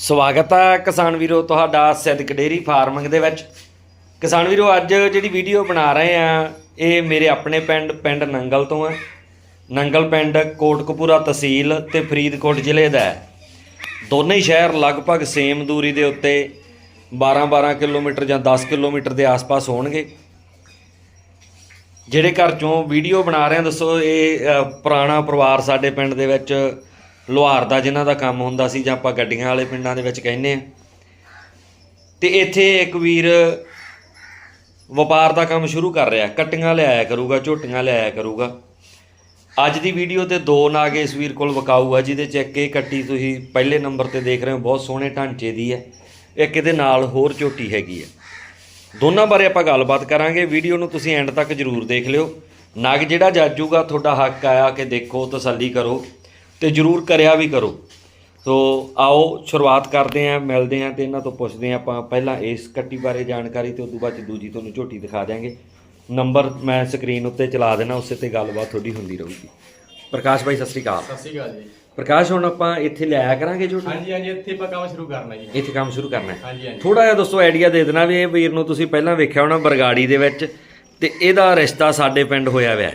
ਸਵਾਗਤ ਹੈ ਕਿਸਾਨ ਵੀਰੋ, ਤੁਹਾਡਾ ਸਿੱਧਕ ਡੇਰੀ ਫਾਰਮਿੰਗ ਦੇ ਵਿੱਚ। ਕਿਸਾਨ ਵੀਰੋ, ਅੱਜ ਜਿਹੜੀ ਵੀਡੀਓ ਬਣਾ ਰਹੇ ਆ ਇਹ ਮੇਰੇ ਆਪਣੇ ਪਿੰਡ ਪਿੰਡ ਨੰਗਲ ਤੋਂ ਹੈ। ਨੰਗਲ ਪਿੰਡ ਕੋਟਕਪੂਰਾ ਤਹਿਸੀਲ ਤੇ ਫਰੀਦਕੋਟ ਜ਼ਿਲ੍ਹੇ ਦਾ ਹੈ। ਦੋਨੇ ਹੀ ਸ਼ਹਿਰ ਲਗਭਗ ਸੇਮ ਦੂਰੀ ਦੇ ਉੱਤੇ 12-12 ਕਿਲੋਮੀਟਰ ਜਾਂ 10 ਕਿਲੋਮੀਟਰ ਦੇ ਆਸ-ਪਾਸ ਹੋਣਗੇ। ਜਿਹੜੇ ਘਰ ਚੋਂ ਵੀਡੀਓ ਬਣਾ ਰਹੇ ਆ ਦੱਸੋ, ਇਹ ਪੁਰਾਣਾ ਪਰਿਵਾਰ ਸਾਡੇ ਪਿੰਡ ਦੇ ਵਿੱਚ ਲੁਹਾਰ ਦਾ ਜਿਨ੍ਹਾਂ ਦਾ ਕੰਮ ਹੁੰਦਾ ਸੀ ਜਾਂ ਆਪਾਂ ਗੱਡੀਆਂ ਵਾਲੇ ਪਿੰਡਾਂ ਦੇ ਵਿੱਚ ਕਹਿੰਦੇ ਆ ਤੇ ਇੱਥੇ ਇੱਕ ਵੀਰ ਵਪਾਰ ਦਾ ਕੰਮ ਸ਼ੁਰੂ ਕਰ ਰਿਹਾ, ਕਟੀਆਂ ਲਿਆਇਆ ਕਰੂਗਾ, ਝੋਟੀਆਂ ਲਿਆਇਆ ਕਰੂਗਾ। ਅੱਜ ਦੀ ਵੀਡੀਓ ਤੇ ਦੋ ਨਾਗ ਇਸ ਵੀਰ ਕੋਲ ਵਕਾਊ ਆ ਜਿਹਦੇ ਚ ਇੱਕ ਇਹ ਕੱਟੀ ਤੁਸੀਂ ਪਹਿਲੇ ਨੰਬਰ ਤੇ ਦੇਖ ਰਹੇ ਹੋ, ਬਹੁਤ ਸੋਹਣੇ ਢਾਂਚੇ ਦੀ ਹੈ। ਇੱਕ ਇਹਦੇ ਨਾਲ ਹੋਰ ਝੋਟੀ ਹੈਗੀ ਹੈ। ਦੋਨਾਂ ਬਾਰੇ ਆਪਾਂ ਗੱਲਬਾਤ ਕਰਾਂਗੇ। ਵੀਡੀਓ ਨੂੰ ਤੁਸੀਂ ਐਂਡ ਤੱਕ ਜਰੂਰ ਦੇਖ ਲਿਓ। ਨਗ ਜਿਹੜਾ ਜਾਜੂਗਾ, ਤੁਹਾਡਾ ਹੱਕ ਆਇਆ ਕਿ ਦੇਖੋ, ਤਸੱਲੀ ਕਰੋ। ਤੇ ਜਰੂਰ ਕਰਿਆ ਵੀ ਕਰੋ। ਸੋ ਆਓ ਸ਼ੁਰੂਆਤ ਕਰਦੇ ਆਂ ਮਿਲਦੇ ਆਂ ਤੇ ਇਹਨਾਂ ਤੋਂ ਪੁੱਛਦੇ ਆਂ ਆਪਾਂ ਪਹਿਲਾਂ ਇਸ ਕੱਟੀ ਬਾਰੇ ਜਾਣਕਾਰੀ ਤੇ ਉਸ ਤੋਂ ਬਾਅਦ 'ਚ ਦੂਜੀ ਤੁਹਾਨੂੰ ਝੋਟੀ ਦਿਖਾ ਦਿਆਂਗੇ। ਨੰਬਰ ਮੈਂ ਸਕਰੀਨ ਉੱਤੇ ਚਲਾ ਦੇਣਾ ਉਸੇ ਤੇ ਗੱਲਬਾਤ ਤੁਹਾਡੀ ਹੁੰਦੀ ਰਹੂਗੀ। ਪ੍ਰਕਾਸ਼ ਭਾਈ ਸਤਿ ਸ੍ਰੀ ਅਕਾਲ। ਸਤਿ ਸ਼੍ਰੀ ਅਕਾਲ ਜੀ। ਪ੍ਰਕਾਸ਼ ਹੁਣ ਆਪਾਂ ਇੱਥੇ ਲਿਆਇਆ ਕਰਾਂਗੇ ਝੋਟੀ? ਹਾਂਜੀ ਹਾਂਜੀ ਇੱਥੇ ਆਪਾਂ ਕੰਮ ਸ਼ੁਰੂ ਕਰਨਾ ਜੀ। ਇੱਥੇ ਕੰਮ ਸ਼ੁਰੂ ਕਰਨਾ ਹੈ। ਹਾਂਜੀ ਹਾਂਜੀ। ਥੋੜਾ ਜਿਹਾ ਦੋਸਤੋ ਆਈਡੀਆ ਦੇ ਦੇਣਾ ਵੀ ਇਹ ਵੀਰ ਨੂੰ ਤੁਸੀਂ ਪਹਿਲਾਂ ਵੇਖਿਆ ਹੋਣਾ ਬਰਗਾੜੀ ਦੇ ਵਿੱਚ ਤੇ ਇਹਦਾ ਰਿਸ਼ਤਾ ਸਾਡੇ ਪਿੰਡ ਹੋਇਆ ਹੋਇਆ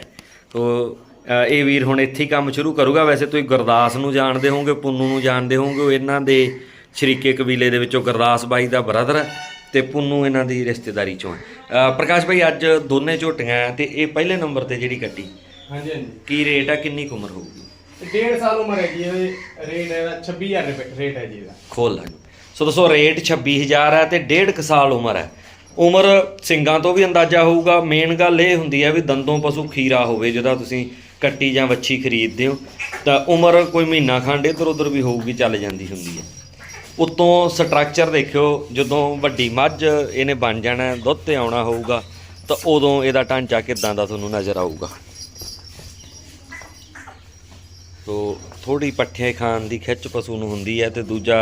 ਤੋ ਇਹ ਵੀਰ ਹੁਣ ਇੱਥੇ ਹੀ ਕੰਮ ਸ਼ੁਰੂ ਕਰੂਗਾ। ਵੈਸੇ ਤੁਸੀਂ ਗੁਰਦਾਸ ਨੂੰ ਜਾਣਦੇ ਹੋਵੋਗੇ ਪੁੰਨੂ ਨੂੰ ਜਾਣਦੇ ਹੋਵੋਗੇ। ਉਹ ਇਹਨਾਂ ਦੇ ਸ਼ਰੀਕੇ ਕਬੀਲੇ ਦੇ ਵਿੱਚੋਂ ਗੁਰਦਾਸ ਬਾਈ ਦਾ ਬ੍ਰਦਰ ਹੈ ਤੇ ਪੁੰਨੂ ਇਹਨਾਂ ਦੀ ਰਿਸ਼ਤੇਦਾਰੀ ਚੋਂ ਹੈ। ਪ੍ਰਕਾਸ਼ ਭਾਈ ਅੱਜ ਦੋਨੇ ਝੋਟੀਆਂ ਹੈ ਤੇ ਇਹ ਪਹਿਲੇ ਨੰਬਰ ਤੇ ਜਿਹੜੀ ਕੱਟੀ ਹਾਂਜੀ ਹਾਂਜੀ। ਕੀ ਰੇਟ ਹੈ ਕਿੰਨੀ ਕੁ ਉਮਰ ਹੋਊਗੀ? ਡੇਢ ਸਾਲ ਉਮਰ ਹੈ ਜੀ ਇਹਦੇ ਰੇਟ ਇਹਦਾ 26000 ਰੁਪਏ ਰੇਟ ਹੈ ਜੀ ਇਹਦਾ। ਖੋਲ ਲਾਂਗੇ ਸੋ ਦੋਸਤੋ ਰੇਟ 26000 ਹੈ ਤੇ ਡੇਢ ਕੁ ਸਾਲ ਉਮਰ ਹੈ। ਉਮਰ ਸਿੰਘਾਂ ਤੋਂ ਵੀ ਅੰਦਾਜ਼ਾ ਹੋਊਗਾ। ਮੇਨ ਗੱਲ ਇਹ ਹੁੰਦੀ ਹੈ ਵੀ ਦੰਦੋਂ ਪਸ਼ੂ ਖੀਰਾ ਹੋਵੇ ਜਿਹਦਾ ਤੁਸੀਂ ਕੱਟੀ ਜਾਂ ਵੱਛੀ ਖਰੀਦਦੇ ਹੋ, ਤਾਂ ਉਮਰ ਕੋਈ ਮਹੀਨਾ ਖੰਡ ਇੱਧਰ ਉੱਧਰ ਵੀ ਹੋਊਗੀ, ਚੱਲ ਜਾਂਦੀ ਹੁੰਦੀ ਹੈ। ਉਤੋਂ ਸਟਰਕਚਰ ਦੇਖਿਓ, ਜਦੋਂ ਵੱਡੀ ਮੱਝ ਇਹਨੇ ਬਣ ਜਾਣਾ, ਦੁੱਧ ਤੇ ਆਉਣਾ ਹੋਊਗਾ, ਤਾਂ ਉਦੋਂ ਇਹਦਾ ਢਾਂਚਾ ਕਿਦਾਂ ਦਾ ਤੁਹਾਨੂੰ ਨਜ਼ਰ ਆਊਗਾ। ਤੋ ਥੋੜੀ ਪੱਠੇ ਖਾਣ ਦੀ ਖਿੱਚ ਪਸ਼ੂ ਨੂੰ ਹੁੰਦੀ ਹੈ ਤੇ ਦੂਜਾ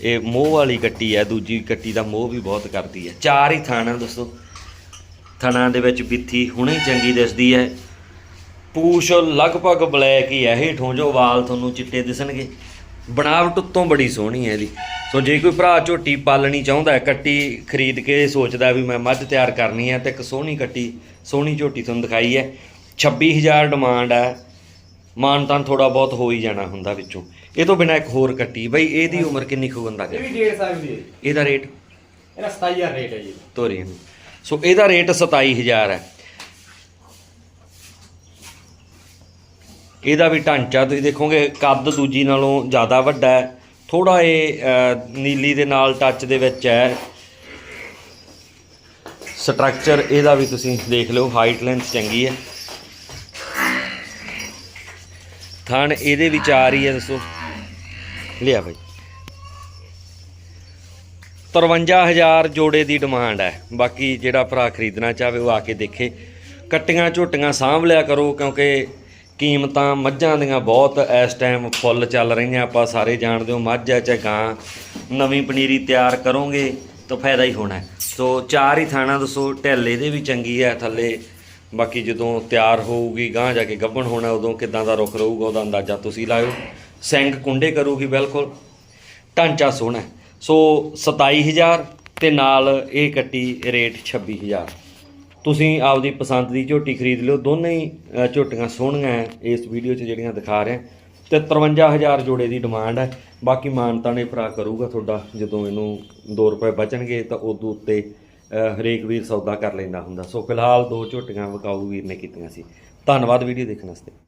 ਇਹ ਮੋਹ ਵਾਲੀ ਕੱਟੀ ਹੈ, ਦੂਜੀ ਕੱਟੀ ਦਾ ਮੋਹ ਵੀ ਬਹੁਤ ਕਰਦੀ ਹੈ। ਚਾਰ ਹੀ ਥਾਣਾ ਦੋਸਤੋ ਥਣਾ ਦੇ ਵਿੱਚ ਬਿੱਥੀ ਹੁਣੇ ਚੰਗੀ ਦਿਸਦੀ ਹੈ। ਪੂਛ ਲਗਭਗ ਬਲੈਕ ਹੀ ਹੈ ਹੇਠੋਂ ਜੋ ਵਾਲ ਤੁਹਾਨੂੰ ਚਿੱਟੇ ਦਿਸਣਗੇ। ਬਣਾਵਟ ਉੱਤੋਂ ਬੜੀ ਸੋਹਣੀ ਹੈ ਇਹਦੀ। ਸੋ ਜੇ ਕੋਈ ਭਰਾ ਝੋਟੀ ਪਾਲਣੀ ਚਾਹੁੰਦਾ ਹੈ ਕੱਟੀ ਖਰੀਦ ਕੇ ਸੋਚਦਾ ਵੀ ਮੈਂ ਮੱਝ ਤਿਆਰ ਕਰਨੀ ਹੈ ਤੇ ਇੱਕ ਸੋਹਣੀ ਕੱਟੀ ਸੋਹਣੀ ਝੋਟੀ ਤੁਹਾਨੂੰ ਦਿਖਾਈ ਹੈ। 26000 ਡਿਮਾਂਡ ਹੈ। ਮਾਨਤਾਨ ਥੋੜਾ ਬਹੁਤ ਹੋ ਹੀ ਜਾਣਾ ਹੁੰਦਾ ਵਿੱਚੋਂ। ਇਹ ਤੋਂ ਬਿਨਾ ਇੱਕ ਹੋਰ ਕੱਟੀ ਬਈ ਇਹਦੀ ਉਮਰ ਕਿੰਨੀ ਕੁ ਬੰਦਾ ਇਹ ਵੀ ਡੇਢ ਸਾਲ ਦੀ ਹੈ। ਇਹਦਾ ਰੇਟ? ਇਹਦਾ 27000 ਰੇਟ ਹੈ ਜੀ। ਤੋਰੀ। ਸੋ ਇਹਦਾ ਰੇਟ 27000 ਹੈ। ਇਹਦਾ ਵੀ ਢਾਂਚਾ ਤੁਸੀਂ ਦੇਖੋਗੇ, ਕੱਦ ਦੂਜੀ ਨਾਲੋਂ ਜ਼ਿਆਦਾ ਵੱਡਾ ਹੈ। ਥੋੜਾ ਇਹ ਨੀਲੀ ਦੇ ਨਾਲ ਟੱਚ ਦੇ ਵਿੱਚ ਹੈ। ਸਟਰਕਚਰ ਇਹਦਾ ਵੀ ਤੁਸੀਂ ਦੇਖ ਲਿਓ ਹਾਈਟ ਲੈਂਥ ਚੰਗੀ ਹੈ। ਥਣ ਇਹਦੇ ਵਿੱਚ ਆ ਰਹੀ ਹੈ, ਦੱਸੋ। ਲਿਆ ਭਾਈ 53000 ਜੋੜੇ ਦੀ ਡਿਮਾਂਡ ਹੈ। ਬਾਕੀ ਜਿਹੜਾ ਭਰਾ ਖਰੀਦਣਾ ਚਾਹਵੇ ਉਹ ਆ ਕੇ ਦੇਖੇ। ਕੱਟੀਆਂ ਝੋਟੀਆਂ ਸਾਂਭ ਲਿਆ ਕਰੋ, ਕਿਉਂਕਿ ਕੀਮਤਾਂ ਮੱਝਾਂ ਦੀਆਂ ਬਹੁਤ ਇਸ ਟਾਈਮ ਫੁੱਲ ਚੱਲ ਰਹੀਆਂ, ਆਪਾਂ ਸਾਰੇ ਜਾਣਦੇ ਹੋ, ਮੱਝ ਹੈ ਚਾਹੇ ਗਾਂ, ਨਵੀਂ ਪਨੀਰੀ ਤਿਆਰ ਕਰੋਗੇ ਤਾਂ ਫਾਇਦਾ ਹੀ ਹੋਣਾ ਸੋ ਚਾਰ ਹੀ ਥਾਣਾ ਦੱਸੋ, ਢਿੱਲ ਇਹਦੇ ਵੀ ਚੰਗੀ ਹੈ ਥੱਲੇ, ਬਾਕੀ ਜਦੋਂ ਤਿਆਰ ਹੋਊਗੀ, ਗਾਂ ਜਾ ਕੇ ਗੱਭਣ ਹੋਣਾ, ਉਦੋਂ ਕਿਦਾਂ ਦਾ ਰੁਖ ਰਹੂਗਾ, ਉਹਦਾ ਅੰਦਾਜ਼ਾ ਤੁਸੀਂ ਲਾਇਓ। ਸਿੰਘ ਕੁੰਡੇ ਕਰੂਗੀ, ਬਿਲਕੁਲ। ਢਾਂਚਾ ਸੋਹਣਾ ਹੈ। ਸੋ 27000 ਤੇ ਨਾਲ ਇਹ ਕੱਟੀ ਰੇਟ 26000 ਤੁਸੀਂ ਆਪਦੀ ਪਸੰਦ ਦੀ ਝੋਟੀ ਖਰੀਦ ਲਿਓ, ਦੋਨੇ ਹੀ ਝੋਟੀਆਂ ਸੋਹਣੀਆਂ ਇਸ ਵੀਡੀਓ 'ਚ ਜਿਹੜੀਆਂ ਦਿਖਾ ਰਿਹਾ। ਹਾਂ ਤੇ 53000 ਜੋੜੇ ਦੀ ਡਿਮਾਂਡ ਹੈ ਬਾਕੀ ਮਾਨਤਾ ਨੇ ਭਰਾ ਕਰੂਗਾ ਤੁਹਾਡਾ, ਜਦੋਂ ਇਹਨੂੰ 2 ਰੁਪਏ ਬਚਣਗੇ ਤਾਂ ਉਦੋਂ ਉੱਤੇ ਹਰੇਕ ਵੀਰ ਸੌਦਾ ਕਰ ਲੈਂਦਾ ਹੁੰਦਾ। ਸੋ ਫਿਲਹਾਲ ਦੋ ਝੋਟੀਆਂ ਵਿਕਾਊ ਵੀਰ ਨੇ ਕੀਤੀਆਂ ਸੀ। ਧੰਨਵਾਦ ਵੀਡੀਓ ਦੇਖਣ ਵਾਸਤੇ।